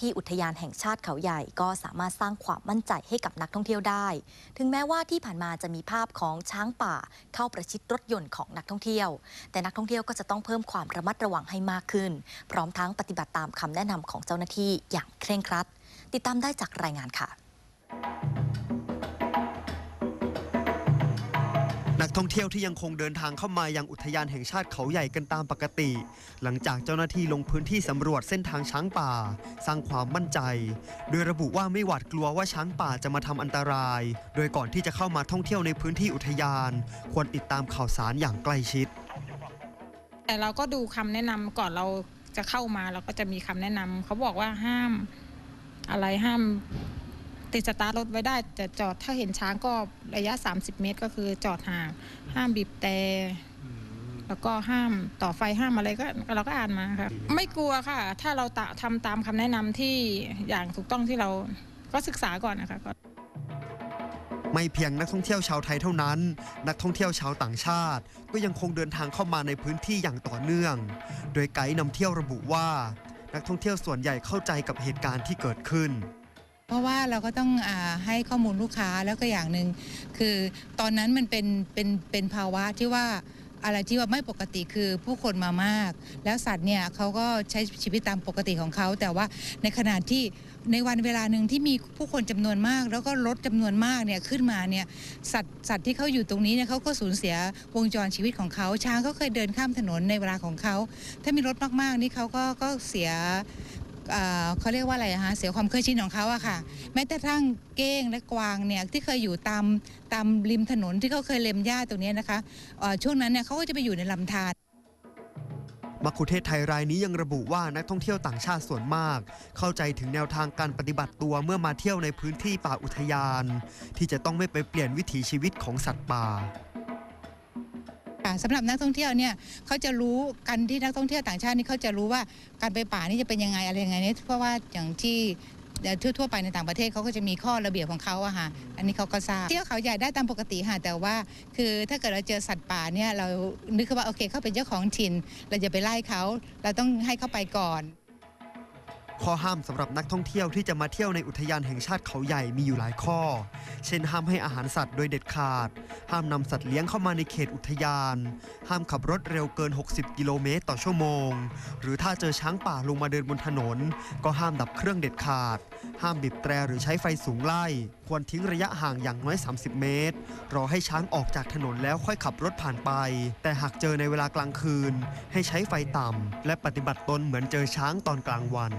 ที่อุทยานแห่งชาติเขาใหญ่ก็สามารถสร้างความมั่นใจให้กับนักท่องเที่ยวได้ ถึงแม้ว่าที่ผ่านมาจะมีภาพของช้างป่า เข้าประชิดรถยนต์ของนักท่องเที่ยว แต่นักท่องเที่ยวก็จะต้องเพิ่มความระมัดระวังให้มากขึ้น พร้อมทั้งปฏิบัติตามคำแนะนำของเจ้าหน้าที่อย่างเคร่งครัด ติดตามได้จากรายงานค่ะ ท่องเที่ยวที่ยังคงเดินทางเข้ามายังอุทยานแห่งชาติเขาใหญ่กันตามปกติ หลังจากเจ้าหน้าที่ลงพื้นที่สำรวจเส้นทางช้างป่า สร้างความมั่นใจ โดยระบุว่าไม่หวาดกลัวว่าช้างป่าจะมาทำอันตราย โดยก่อนที่จะเข้ามาท่องเที่ยวในพื้นที่อุทยาน ควรติดตามข่าวสารอย่างใกล้ชิด แต่เราก็ดูคำแนะนำก่อนเราจะเข้ามาเราก็จะมีคำแนะนำเขาบอกว่าห้ามอะไรห้าม ติดสตาร์ทรถไว้ได้ แต่จอดถ้าเห็นช้างก็ระยะ 30 เมตรก็คือจอดห่างห้ามบีบแต่แล้วก็ห้ามต่อไฟห้ามอะไรก็เราก็อ่านมาค่ะไม่กลัวค่ะ ถ้าเราตะทำตามคำแนะนำที่อย่างถูกต้องที่เราก็ศึกษาก่อนนะคะก็ไม่เพียงนักท่องเที่ยวชาวไทยเท่านั้น นักท่องเที่ยวชาวต่างชาติ ก็ยังคงเดินทางเข้ามาในพื้นที่อย่างต่อเนื่อง โดยไกด์นำเที่ยวระบุว่า นักท่องเที่ยวส่วนใหญ่เข้าใจกับเหตุการณ์ที่เกิดขึ้น เพราะว่าเราก็ต้องอให้ข้อมูลลูกค้าแล้วก็อย่างหนึ่งคือตอนนั้นมันเป็นเป็นเป็นภาวะที่ว่าอะไรที่ว่าไม่ปกติคือผู้คนมามาก แล้วสัตว์เนี่ยเขาก็ใช้ชีวิตตามปกติของเขา แต่ว่าในขณะที่ในวันเวลาหนึ่งที่มีผู้คนจำนวนมาก แล้วก็รถจำนวนมากเนี่ยขึ้นมาเนี่ยสัตว์สัตว์ที่เขาอยู่ตรงนี้เนี่ยเขาก็สูญเสียวงจรชีวิตของเขาช้างเขาเคยเดินข้ามถนนในเวลาของเขา ถ้ามีรถมากๆนี่เขาก็ก็เสีย เขาเรียกว่าอะไรอะฮะเสียความเคยชินของเขาอะค่ะ แม้แต่ทั้งเก้งและกวางเนี่ยที่เคยอยู่ตามตามริมถนนที่เขาเคยเล็มหญ้าตรงนี้นะคะช่วงนั้นเนี่ยเขาก็จะไปอยู่ในลำธารมัคคุเทศไทยรายนี้ยังระบุว่านักท่องเที่ยวต่างชาติส่วนมาก เข้าใจถึงแนวทางการปฏิบัติตัวเมื่อมาเที่ยวในพื้นที่ป่าอุทยาน ที่จะต้องไม่ไปเปลี่ยนวิถีชีวิตของสัตว์ป่า สำหรับนักท่องเที่ยวเนี่ยเขาจะรู้กันที่นักท่องเที่ยวต่างชาตินี่เขาจะรู้ว่าการไปป่านี่จะเป็นยังไงอะไรยังไงเนี่ยเพราะว่าอย่างที่เอ่ทั่วๆไปในต่างประเทศเขาก็จะมีข้อระเบียบของเขาอะค่ะ อันนี้เขาก็ทราบเที่ยวเขาใหญ่ได้ตามปกติค่ะ แต่ว่า คือถ้าเกิดเราเจอสัตว์ป่าเนี่ยเรานึกว่าโอเคเขาเป็นเจ้าของถิ่น เราจะไปไล่เขา เราต้องให้เขาไปก่อน ข้อห้ามสำหรับนักท่องเที่ยวที่จะมาเที่ยวในอุทยานแห่งชาติเขาใหญ่มีอยู่หลายข้อ เช่นห้ามให้อาหารสัตว์โดยเด็ดขาด ห้ามนำสัตว์เลี้ยงเข้ามาในเขตอุทยาน ห้ามขับรถเร็วเกิน 60 กิโลเมตรต่อชั่วโมง หรือถ้าเจอช้างป่าลงมาเดินบนถนน ก็ห้ามดับเครื่องเด็ดขาด ห้ามบีบแตรหรือใช้ไฟสูงไล่ ควรทิ้งระยะห่างอย่างน้อย 30 เมตร รอให้ช้างออกจากถนนแล้วค่อยขับรถผ่านไป แต่หากเจอในเวลากลางคืน ให้ใช้ไฟต่ำและปฏิบัติตนเหมือนเจอช้างตอนกลางวัน